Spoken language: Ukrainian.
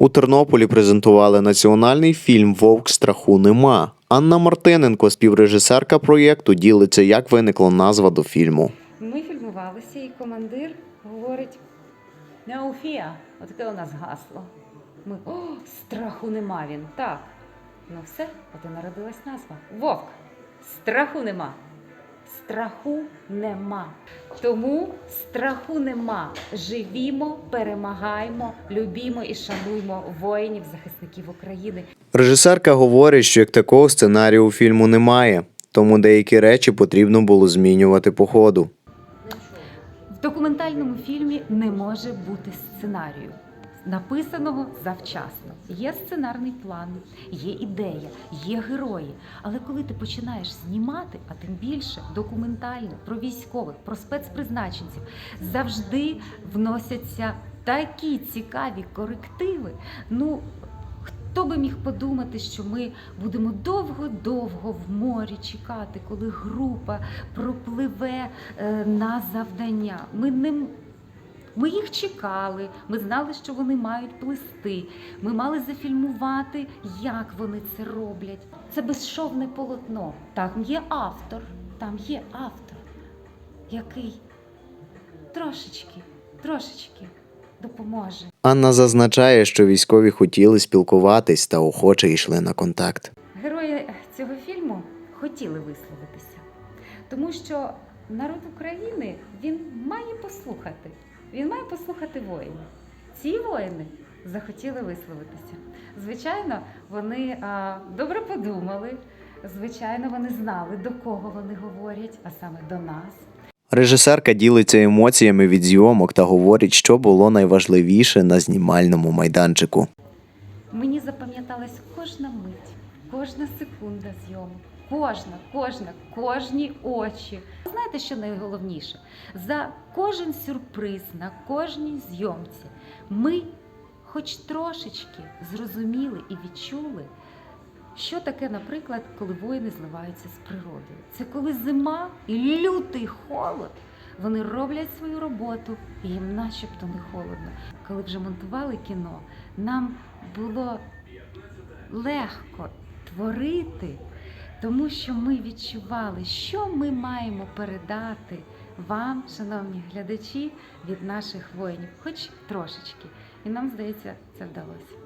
У Тернополі презентували національний фільм Вовк страху нема. Анна Мартиненко, співрежисерка проєкту, ділиться, як виникла назва до фільму. Ми фільмувалися, і командир говорить: fear. Отаке у нас гасло. ми о, страху нема він. Так. Ну все, от і народилась назва. Вовк. Страху нема. Страху нема. Тому страху нема. Живімо, перемагаємо, любімо і шануймо воїнів, захисників України. Режисерка говорить, що як такого сценарію у фільму немає, тому деякі речі потрібно було змінювати по ходу. В документальному фільмі не може бути сценарію, написаного завчасно. Є сценарний план, є ідея, є герої. Але коли ти починаєш знімати, а тим більше документально про військових, про спецпризначенців, завжди вносяться такі цікаві корективи. Ну, Хто би міг подумати, що ми будемо довго-довго в морі чекати, коли група пропливе е, на завдання. Ми не ми їх чекали, ми знали, що вони мають плисти. Ми мали зафільмувати, як вони це роблять. Це безшовне полотно. Там є автор, там є автор, який трошечки, трошечки допоможе. Анна зазначає, що військові хотіли спілкуватись та охоче йшли на контакт. Герої цього фільму хотіли висловитися, тому що народ України він має послухати. Він має послухати воїнів. Ці воїни захотіли висловитися. Звичайно, вони а, добре подумали. Звичайно, вони знали, до кого вони говорять, а саме до нас. Режисерка ділиться емоціями від зйомок та говорить, що було найважливіше на знімальному майданчику. Мені запам'яталась кожна мить, кожна секунда зйомок, кожна, кожна, кожні очі. Знаєте, що найголовніше? За кожен сюрприз на кожній зйомці ми хоч трошечки зрозуміли і відчули, що таке, наприклад, коли воїни зливаються з природою. Це коли зима і лютий холод. Вони роблять свою роботу, і їм начебто не холодно. Коли вже монтували кіно, нам було легко творити, тому що ми відчували, що ми маємо передати вам, шановні глядачі, від наших воїнів, хоч трошечки. І нам здається, це вдалося.